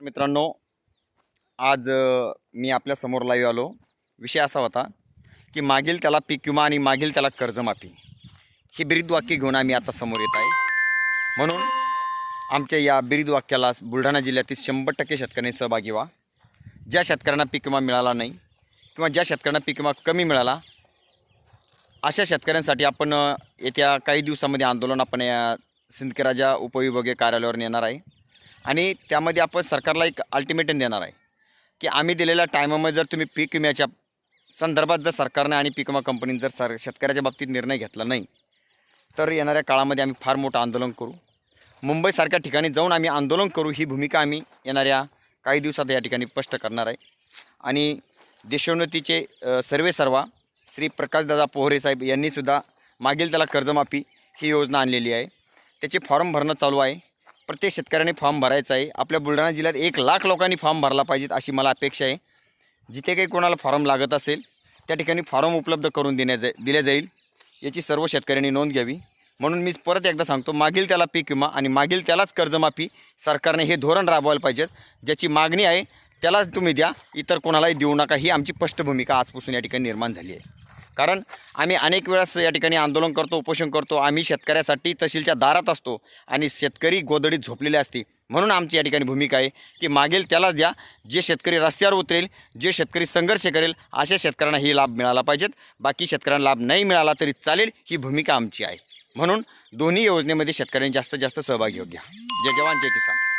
मित्रांनो आज मी आपल्यासमोर लाईव्ह आलो. विषय असा होता की मागील त्याला पीक विमा आणि मागील त्याला कर्जमाफी ही ब्रिदवाक्य घेऊन आम्ही आता समोर येत आहे. म्हणून आमच्या या ब्रिदवाक्याला बुलढाणा जिल्ह्यातील शंभर टक्के शेतकऱ्यांनी सहभागी व्हा. ज्या शेतकऱ्यांना पीक विमा मिळाला नाही किंवा ज्या शेतकऱ्यांना पीक विमा कमी मिळाला अशा शेतकऱ्यांसाठी आपण येत्या काही दिवसामध्ये आंदोलन आपण या सिंदखेडराजा उपविभागीय कार्यालयावर नेणार आहे. आणि त्यामध्ये आपण सरकारला एक अल्टिमेटम देणार आहे की आम्ही दिलेल्या टायमामध्ये जर तुम्ही पीक विम्याच्या संदर्भात जर सरकारने आणि पीक विमा कंपनीने जर सर शेतकऱ्याच्या बाबतीत निर्णय घेतला नाही तर येणाऱ्या काळामध्ये आम्ही फार मोठं आंदोलन करू. मुंबईसारख्या ठिकाणी जाऊन आम्ही आंदोलन करू ही भूमिका आम्ही येणाऱ्या काही दिवसात या ठिकाणी स्पष्ट करणार आहे. आणि देशोन्नतीचे सर्वे सर्वा श्री प्रकाशदादा पोहरे साहेब यांनीसुद्धा मागील त्याला कर्जमाफी ही योजना आणलेली आहे. त्याचे फॉर्म भरणं चालू आहे. प्रत्येक शेतकऱ्याने फॉर्म भरायचा आहे. आपल्या बुलढाणा जिल्ह्यात एक लाख लोकांनी फॉर्म भरला पाहिजेत अशी मला अपेक्षा आहे. जिथे काही कोणाला फॉर्म लागत असेल त्या ठिकाणी फॉर्म उपलब्ध करून देण्या जा दिल्या जाईल. याची सर्व शेतकऱ्यांनी नोंद घ्यावी. म्हणून मी परत एकदा सांगतो मागील त्याला पीक विमा आणि मागील त्यालाच कर्जमाफी सरकारने हे धोरण राबवायला पाहिजेत. ज्याची मागणी आहे त्यालाच तुम्ही द्या. इतर कोणालाही देऊ नका. ही आमची स्पष्ट भूमिका आजपासून या ठिकाणी निर्माण झाली आहे. कारण आम्ही अनेक वेळास या ठिकाणी आंदोलन करतो उपोषण करतो. आम्ही शेतकऱ्यासाठी तहसीलच्या दारात असतो आणि शेतकरी गोदडीत झोपलेले असते. म्हणून आमची या ठिकाणी भूमिका आहे की मागेल त्यालाच द्या. जे शेतकरी रस्त्यावर उतरेल जे शेतकरी संघर्ष करेल अशा शेतकऱ्यांना ही लाभ मिळाला पाहिजेत. बाकी शेतकऱ्यांना लाभ नाही मिळाला तरी चालेल ही भूमिका आमची आहे. म्हणून दोन्ही योजनेमध्ये शेतकऱ्यांनी जास्तीत जास्त सहभागी घ्या जय जवान जय किसान.